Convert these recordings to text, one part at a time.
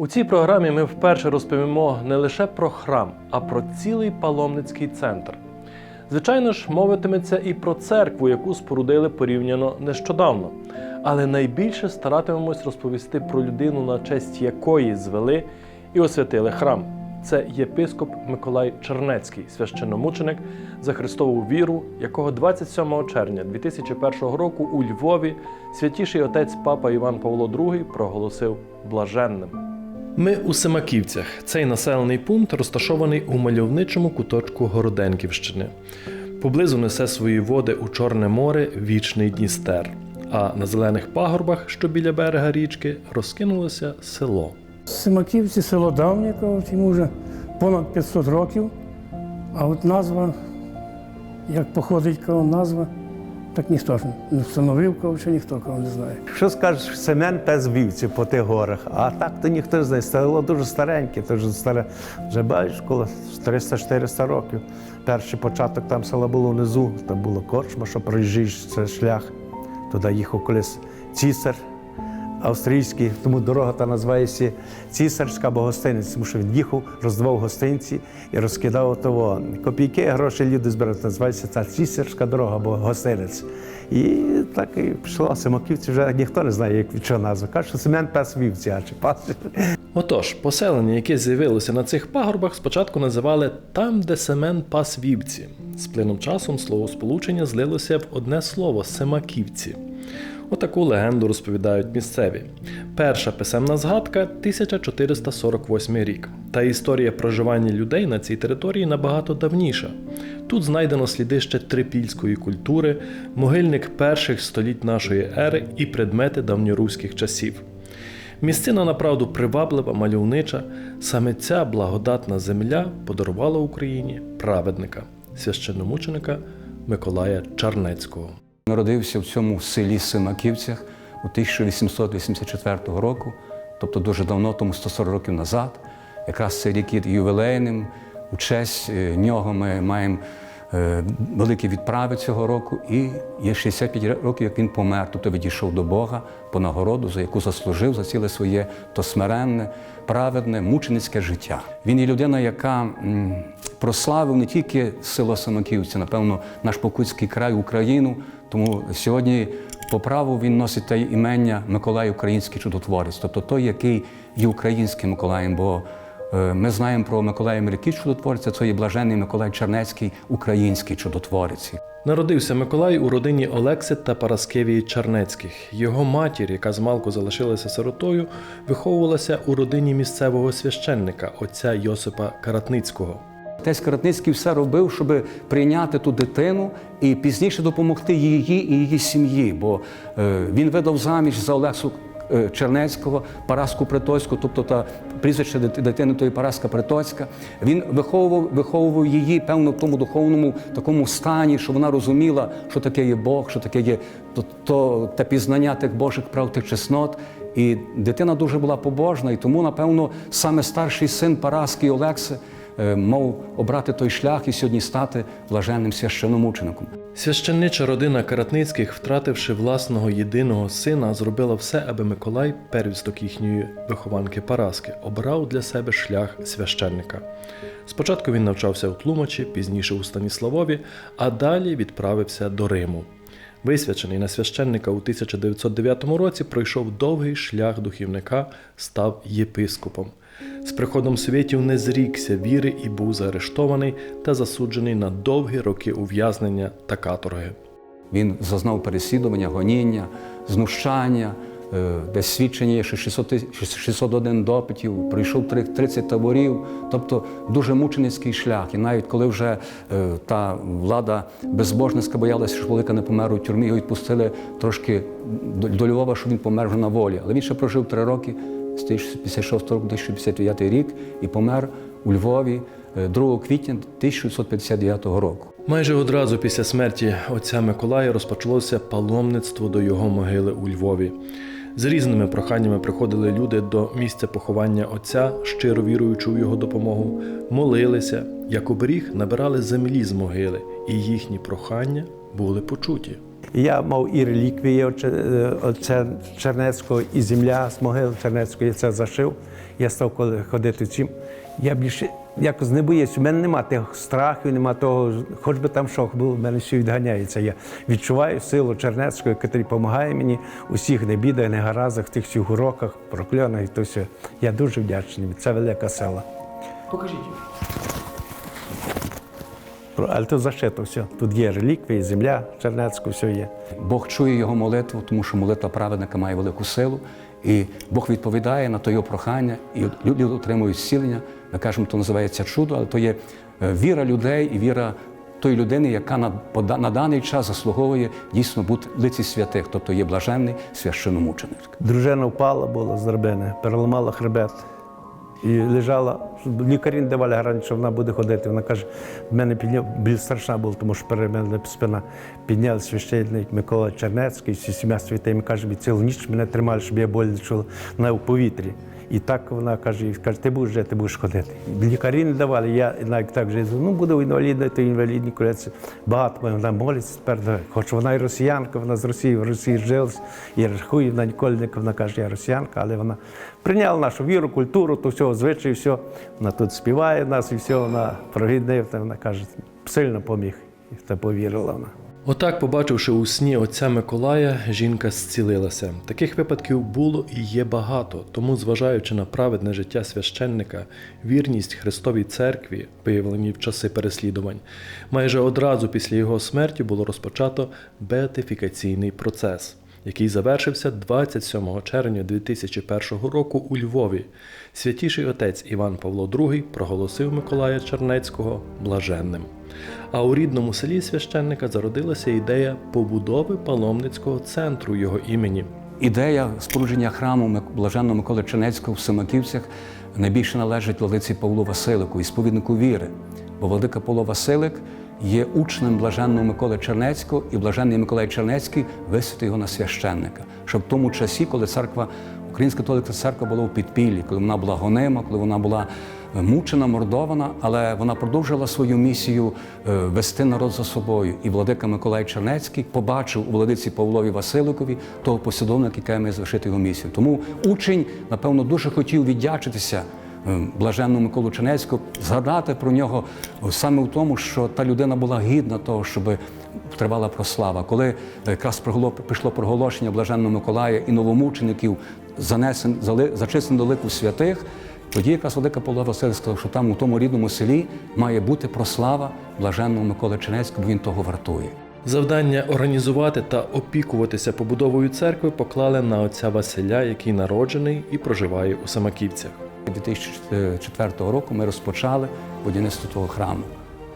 У цій програмі ми вперше розповімо не лише про храм, а про цілий паломницький центр. Звичайно ж, мовитиметься і про церкву, яку спорудили порівняно нещодавно. Але найбільше старатимемось розповісти про людину, на честь якої звели і освятили храм. Це єпископ Миколай Чернецький, священномученик за Христову віру, якого 27 червня 2001 року у Львові святіший отець Папа Іван Павло II проголосив блаженним. Ми у Семаківцях. Цей населений пункт розташований у мальовничому куточку Городенківщини. Поблизу несе свої води у Чорне море вічний Дністер. А на зелених пагорбах, що біля берега річки, розкинулося село. Симаківці, село Давніково, йому вже понад 500 років. А от назва, як походить назва, так ніхто ж не встановив кого, чи ніхто кого не знає. Що скажеш, Семен пес вівці по тих горах, а так то ніхто не знає. Село дуже стареньке, дуже старе. Вже бачиш, коло 300-400 років. Перший початок там села було внизу, там було корчма, що проїжджаєш це шлях. Туди їхав колись цісар австрійський, тому дорога та називається цісарська або гостиниця, тому що він їхав, роздавав гостинці і розкидав того. Копійки, гроші люди збирали, називається ця цісарська дорога або гостиниця. І так і пішла. Симаківці вже ніхто не знає, як від чого назва. Каже, що Семен пес вівці, а чи пас. Отож, поселення, яке з'явилося на цих пагорбах, спочатку називали там, де Семен пас вівці. З плином часом словосполучення злилося в одне слово Семаківці. Отаку легенду розповідають місцеві. Перша писемна згадка 1448 рік. Та історія проживання людей на цій території набагато давніша. Тут знайдено сліди ще трипільської культури, могильник перших століть нашої ери і предмети давньоруських часів. Місцина направду приваблива, мальовнича. Саме ця благодатна земля подарувала Україні праведника, священномученика Миколая Чарнецького. Народився в цьому селі Симаківцях у 1884 року, тобто дуже давно, тому 140 років назад. Якраз цей рік є ювілейним. У честь е, нього ми маємо е, великі відправи цього року, і є 65 років, як він помер, тобто відійшов до Бога по нагороду, за яку заслужив за ціле своє то смиренне, праведне, мученицьке життя. Він є людина, яка прославив не тільки село Самоківці, напевно, наш Покутський край, Україну. Тому сьогодні по праву він носить те імення Миколай Український чудотворець, тобто той, який є українським Миколаєм. Бо е, ми знаємо про Миколая Миряків чудотворця, це є блажений Миколай Чернецький, український чудотворець. Народився Миколай у родині Олекси та Параскевії Чарнецьких. Його матір, яка змалку залишилася сиротою, виховувалася у родині місцевого священника, отця Йосипа Каратницького. Отець Каратницький все робив, щоб прийняти ту дитину і пізніше допомогти її і її сім'ї. Бо е, він видав заміж за Олексу е, Чернецького, Параску Притоцьку, тобто та прізвище дитини тої Параска Притоцька. Він виховував, виховував її певно в тому духовному такому стані, що вона розуміла, що таке є Бог, що таке є то, то те пізнання тих Божих прав, тих чеснот. І дитина дуже була побожна, і тому, напевно, саме старший син Параски Олекси е, мав обрати той шлях і сьогодні стати блаженним священомучеником. Священнича родина Каратницьких, втративши власного єдиного сина, зробила все, аби Миколай, первісток їхньої вихованки Параски, обрав для себе шлях священника. Спочатку він навчався у Тлумачі, пізніше у Станіславові, а далі відправився до Риму. Висвячений на священника у 1909 році пройшов довгий шлях духівника, став єпископом. З приходом совєтів не зрікся віри і був заарештований та засуджений на довгі роки ув'язнення та каторги. Він зазнав переслідування, гоніння, знущання, е, десь свідчення є, що 600, 601 допитів, пройшов три- 30 таборів, тобто дуже мученицький шлях. І навіть коли вже е, та влада безбожницька боялася, що велика не помер у тюрмі, його відпустили трошки до Львова, що він помер вже на волі. Але він ще прожив три роки з 1956 року, 1959 рік і помер у Львові е, 2 квітня 1959 року. Майже одразу після смерті отця Миколая розпочалося паломництво до його могили у Львові. З різними проханнями приходили люди до місця поховання отця, щиро віруючи у його допомогу, молилися, як оберіг набирали землі з могили, і їхні прохання були почуті. Я мав і реліквії е, Чернецького, і земля з могил Чернецької. Я це зашив. Я став ходити цим. Я більше якось не боюсь. У мене нема тих страхів, нема того, хоч би там що було, в мене все відганяється. Я відчуваю силу Чернецької, яка допомагає мені у всіх небідах, негаразах, в тих всіх уроках, прокльонах і то все. Я дуже вдячний. Це велика сила. Покажіть. Але тут зашито все. Тут є реліквії, земля Чернецького, все є. Бог чує його молитву, тому що молитва праведника має велику силу. І Бог відповідає на то його прохання, і люди отримують зцілення. Ми кажемо, то називається чудо, але то є е, віра людей і віра тої людини, яка на, на даний час заслуговує дійсно бути лиці святих, тобто є блаженний священомученик. Дружина впала була з драбини, переламала хребет. І лежала, лікарі не давали гарантію, що вона буде ходити. Вона каже, в мене підняв, біль страшна була, тому що перед мене спина. Підняв священник Микола Чернецький, сім'я святий, каже, цілу ніч мене тримали, щоб я боль не чула на повітрі. І так вона каже, каже, ти будеш жити, ти будеш ходити. Лікарі не давали, я навіть так же, ну буду інвалідною, то інвалідні коляці. Багато вона молиться тепер, хоч вона і росіянка, вона з Росії, в Росії жилась, і рахує, вона ніколи вона каже, я росіянка, але вона прийняла нашу віру, культуру, то все, звичай, все. Вона тут співає нас і все, вона провіднив, та вона каже, сильно поміг. І та повірила вона. Отак, побачивши у сні отця Миколая, жінка зцілилася. Таких випадків було і є багато. Тому, зважаючи на праведне життя священника, вірність Христовій церкві, виявлені в часи переслідувань, майже одразу після його смерті було розпочато беатифікаційний процес, який завершився 27 червня 2001 року у Львові. Святіший отець Іван Павло II проголосив Миколая Чернецького блаженним. А у рідному селі священника зародилася ідея побудови паломницького центру його імені. Ідея спорудження храму блаженного Миколи Чернецького в Семаківцях найбільше належить владиці Павлу Василику, сповіднику віри. Бо владика Павло Василик є учнем блаженного Миколи Чернецького, і блаженний Миколай Чернецький висвятив його на священника. Щоб в тому часі, коли церква, Українська католицька церква була у підпіллі, коли вона була гонима, коли вона була е, мучена, мордована, але вона продовжила свою місію е, вести народ за собою. І владика Миколай Чернецький побачив у владиці Павлові Василикові того послідовника, який має завершити його місію. Тому учень, напевно, дуже хотів віддячитися е, блаженному Миколу Чернецького, згадати про нього саме в тому, що та людина була гідна того, щоб тривала прослава. Коли якраз проголо- прийшло проголошення блаженного Миколая і новомучеників занесен, зачислено до лику святих, тоді якраз Велика Павло Василь сказав, що там у тому рідному селі має бути прослава блаженного Миколи Чернецького, бо він того вартує. Завдання організувати та опікуватися побудовою церкви поклали на отця Василя, який народжений і проживає у Самаківцях. 2004 року ми розпочали будівництво того храму.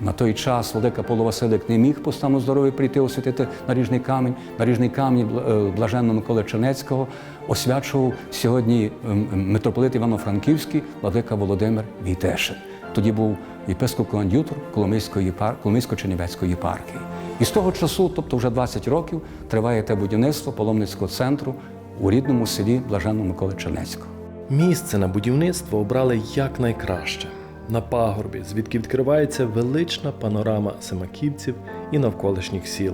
На той час Владика Павло Василик не міг по стану здоров'я прийти освятити наріжний камінь. Наріжний камінь е, блаженного Миколи Чернецького освячував сьогодні митрополит Івано-Франківський Владика Володимир Війтешин. Тоді був єпископ-коанд'ютор Коломийської Коломийсько-Чернівецької єпархії. І з того часу, тобто вже 20 років, триває те будівництво паломницького центру у рідному селі Блаженного Миколи Чернецького. Місце на будівництво обрали якнайкраще на пагорбі, звідки відкривається велична панорама Семаківців і навколишніх сіл.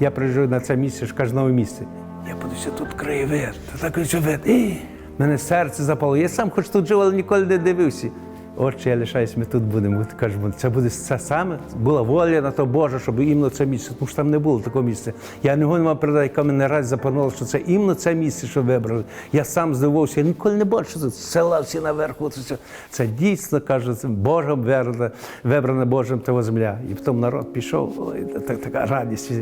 Я приїжджаю на це місце ж кожного місця. Я подивився, тут краєвид, так живет. І мене серце запало. Я сам хоч тут жив, але ніколи не дивився. Отче, я лишаюсь, ми тут будемо. Кажемо, це буде це саме. Була воля на то Божа, щоб іменно це місце, тому що там не було такого місця. Я не мав передати, яка мене раз запанула, що це іменно це місце, що вибрали. Я сам здивувався, я ніколи не бачив, тут села всі наверху. Це, це дійсно каже, це Богом вибрана, вибрана Божим того земля. І потім народ пішов, ой, та- така радість.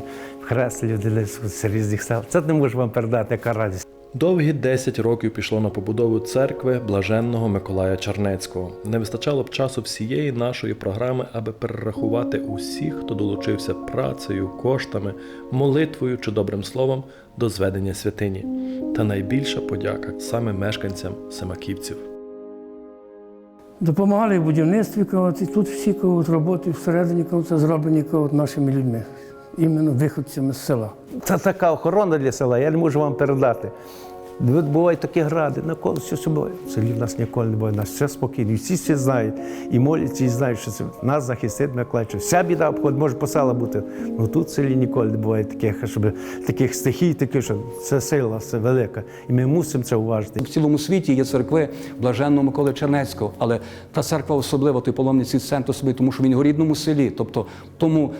Хрест люди з різних сел. Це не можу вам передати, яка радість. Довгі 10 років пішло на побудову церкви блаженного Миколая Чернецького. Не вистачало б часу всієї нашої програми, аби перерахувати усіх, хто долучився працею, коштами, молитвою чи добрим словом до зведення святині. Та найбільша подяка саме мешканцям Семаківців. Допомагали в будівництві і тут всі кого роботи всередині кого це зроблені кого нашими людьми, іменно виходцями з села. Це така охорона для села, я не можу вам передати. Бувають такі гради, на коло що собою. В селі в нас ніколи не буває, нас все спокійно. І всі всі знають, і моляться, і знають, що це нас захистить що вся біда обходить, може по села бути. Ну тут в селі ніколи не буває таких, щоб таких стихій, таких, що це сила, це велика. І ми мусимо це уважити. В цілому світі є церкви блаженного Миколи Чернецького, але та церква особлива, той паломницький центр собі, тому що він у рідному селі. Тобто тому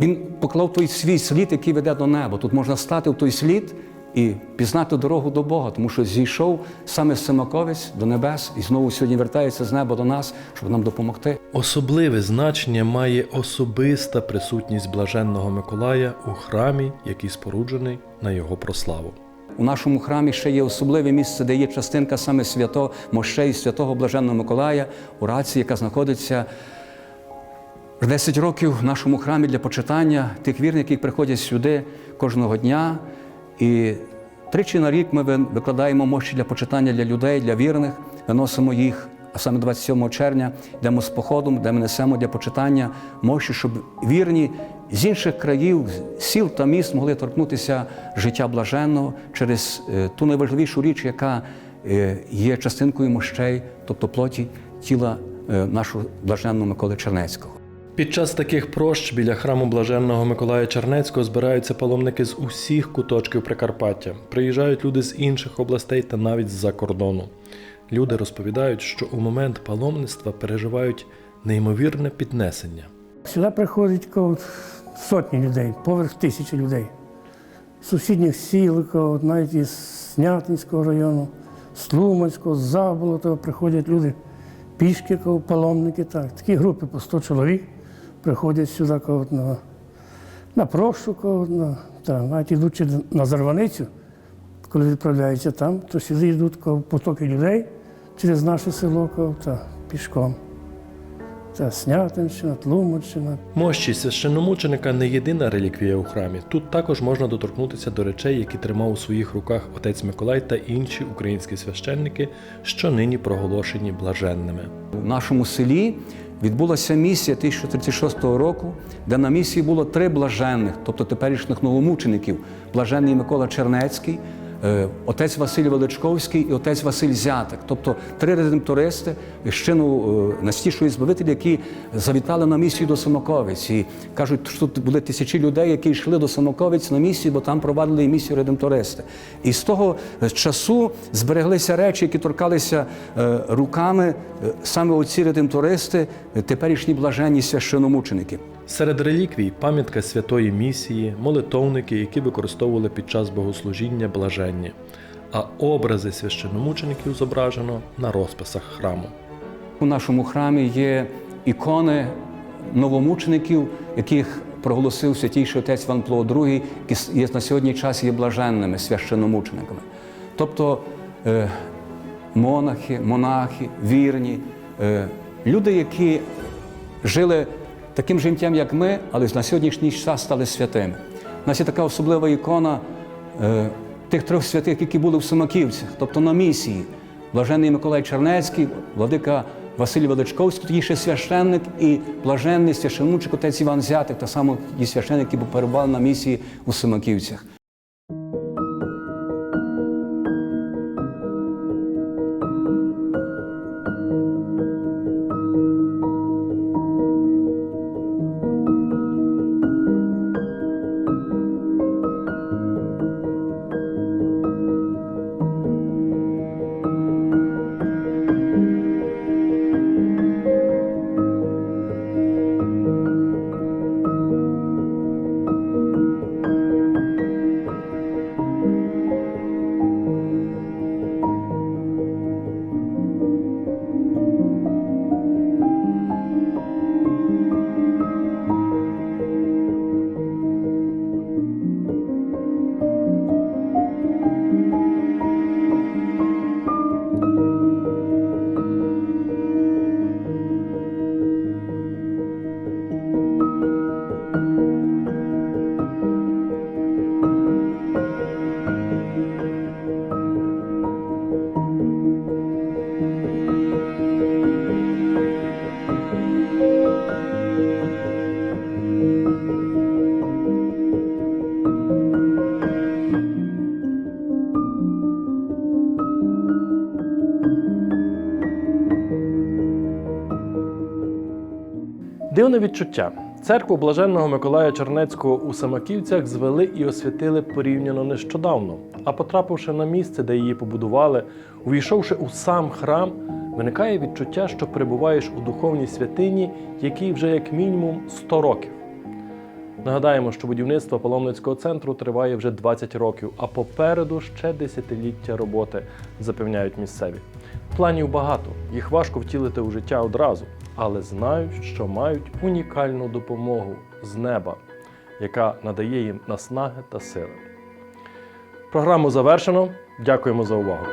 він поклав той свій слід, який веде до неба. Тут можна стати в той слід і пізнати дорогу до Бога, тому що зійшов саме Семаковець до небес і знову сьогодні вертається з неба до нас, щоб нам допомогти. Особливе значення має особиста присутність блаженного Миколая у храмі, який споруджений на його прославу. У нашому храмі ще є особливе місце, де є частинка саме свято мощей святого Блаженного Миколая, у раці, яка знаходиться 10 років в нашому храмі для почитання тих вірних, які приходять сюди кожного дня. І тричі на рік ми викладаємо мощі для почитання для людей, для вірних, виносимо їх. А саме 27 червня йдемо з походом, де ми несемо для почитання мощі, щоб вірні з інших країв, сіл та міст могли торкнутися життя блаженного через е, ту найважливішу річ, яка е, є частинкою мощей, тобто плоті тіла е, нашого блаженного Миколи Чернецького. Під час таких прощ біля храму блаженного Миколая Чернецького збираються паломники з усіх куточків Прикарпаття. Приїжджають люди з інших областей та навіть з-за кордону. Люди розповідають, що у момент паломництва переживають неймовірне піднесення. Сюди приходить кого, сотні людей, поверх тисячі людей. Сусідніх сіл, навіть із Снятинського району, з Тлуманського, з Заболотого приходять люди, пішки, паломники. Так. Такі групи по 100 чоловік приходять сюди кого, на, на прощу, кого, на, та, навіть йдучи на Зарваницю, коли відправляються там, то сюди йдуть потоки людей через наше село кого, та, пішком. Та Снятинщина, Тлумаччина, Мощі священномученика не єдина реліквія у храмі. Тут також можна доторкнутися до речей, які тримав у своїх руках отець Миколай та інші українські священники, що нині проголошені блаженними. У нашому селі відбулася місія 1036 року, де на місії було три блаженних, тобто теперішніх новомучеників: блаженний Микола Чернецький, отець Василь Величковський і отець Василь Зятик. Тобто три редемтористи з чину е, Настішої Збавителя, які завітали на місію до Самоковиць. І кажуть, що тут були тисячі людей, які йшли до Самоковиць на місію, бо там провадили і місію редемтористи. І з того е, часу збереглися речі, які торкалися е, руками е, саме оці редемтористи, е, теперішні блаженні священомученики. Серед реліквій пам'ятка святої місії, молитовники, які використовували під час богослужіння блаженні, а образи священомучеників зображено на розписах храму. У нашому храмі є ікони новомучеників, яких проголосив святійший отець Іван Пло II, які на сьогодні час є блаженними священомучениками. Тобто е, монахи, монахи, вірні, е, люди, які жили таким життям, як ми, але на сьогоднішній час стали святими. У нас є така особлива ікона е, тих трьох святих, які були в Сумаківцях, тобто на місії. Блаженний Миколай Чернецький, владика Василь Величковський, тоді ще священник, і блаженний священничок отець Іван Зятик, та само ті священник, який перебував на місії у Самаківцях. Дивне відчуття. Церкву блаженного Миколая Чернецького у Самаківцях звели і освятили порівняно нещодавно. А потрапивши на місце, де її побудували, увійшовши у сам храм, виникає відчуття, що перебуваєш у духовній святині, якій вже як мінімум 100 років. Нагадаємо, що будівництво паломницького центру триває вже 20 років, а попереду ще десятиліття роботи, запевняють місцеві. Планів багато, їх важко втілити у життя одразу, але знають, що мають унікальну допомогу з неба, яка надає їм наснаги та сили. Програму завершено. Дякуємо за увагу.